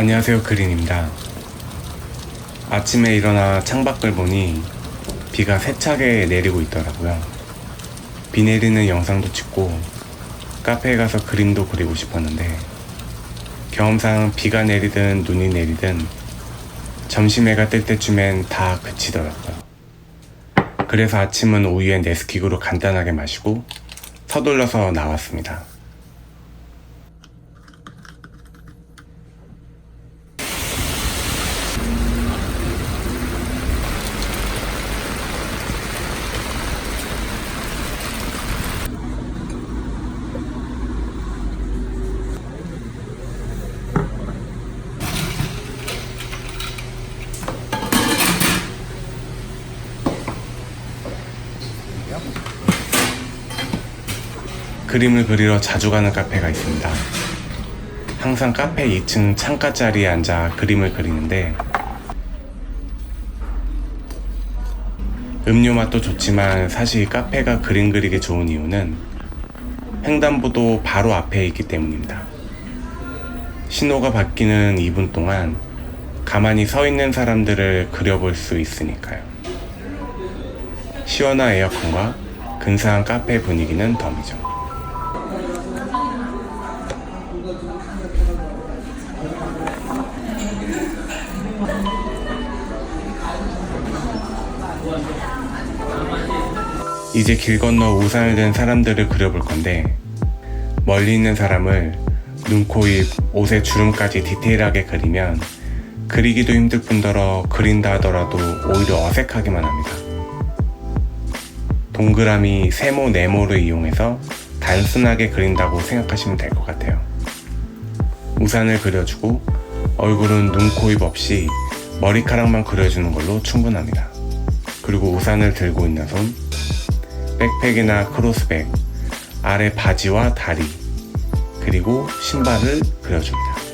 안녕하세요 그린입니다. 아침에 일어나 창밖을 보니 비가 세차게 내리고 있더라고요. 비 내리는 영상도 찍고 카페에 가서 그림도 그리고 싶었는데 경험상 비가 내리든 눈이 내리든 점심 해가 뜰 때쯤엔 다 그치더라고요. 그래서 아침은 우유에 네스킥으로 간단하게 마시고 서둘러서 나왔습니다. 그림을 그리러 자주 가는 카페가 있습니다. 항상 카페 2층 창가 자리에 앉아 그림을 그리는데 음료 맛도 좋지만 사실 카페가 그림 그리기 좋은 이유는 횡단보도 바로 앞에 있기 때문입니다. 신호가 바뀌는 2분 동안 가만히 서 있는 사람들을 그려볼 수 있으니까요. 시원한 에어컨과 근사한 카페 분위기는 덤이죠. 이제 길 건너 우산을 든 사람들을 그려볼 건데 멀리 있는 사람을 눈, 코, 입, 옷의 주름까지 디테일하게 그리면 그리기도 힘들 뿐더러 그린다 하더라도 오히려 어색하기만 합니다. 동그라미, 세모, 네모를 이용해서 단순하게 그린다고 생각하시면 될 것 같아요. 우산을 그려주고 얼굴은 눈, 코, 입 없이 머리카락만 그려주는 걸로 충분합니다. 그리고 우산을 들고 있는 손, 백팩이나 크로스백, 아래 바지와 다리, 그리고 신발을 그려줍니다.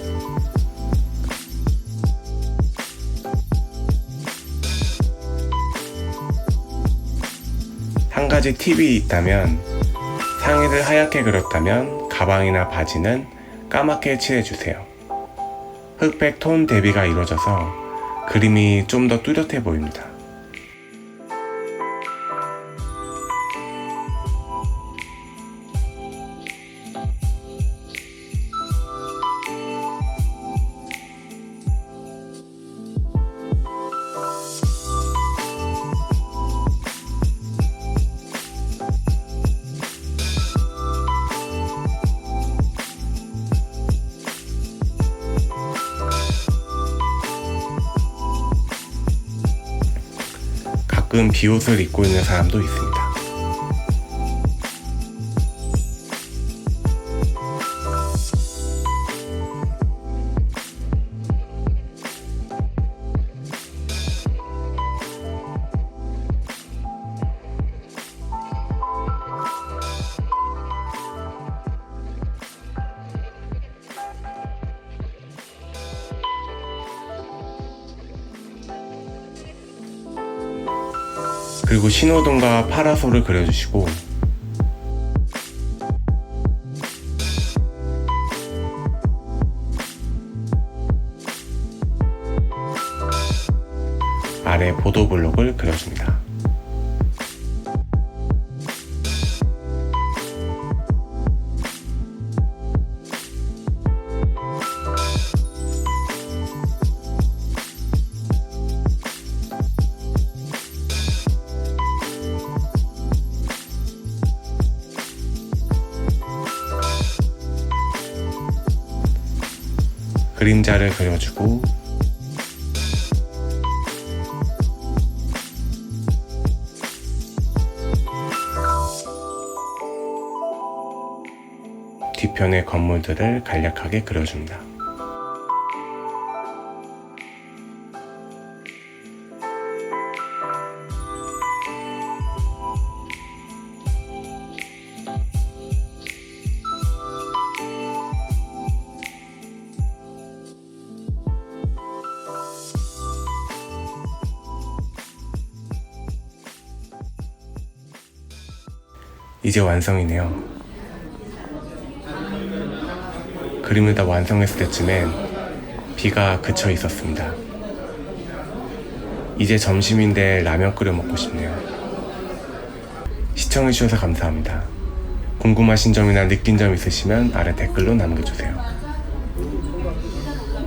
한 가지 팁이 있다면 상의를 하얗게 그렸다면 가방이나 바지는 까맣게 칠해주세요. 흑백 톤 대비가 이루어져서 그림이 좀 더 뚜렷해 보입니다. 가끔 비옷을 입고 있는 사람도 있습니다. 그리고 신호등과 파라솔을 그려주시고 아래 보도블록을 그려줍니다. 그림자를 그려주고 뒤편의 건물들을 간략하게 그려줍니다. 이제 완성이네요. 그림을 다 완성했을 때쯤엔 비가 그쳐 있었습니다. 이제 점심인데 라면 끓여 먹고 싶네요. 시청해주셔서 감사합니다. 궁금하신 점이나 느낀 점 있으시면 아래 댓글로 남겨주세요.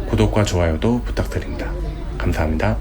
구독과 좋아요도 부탁드립니다. 감사합니다.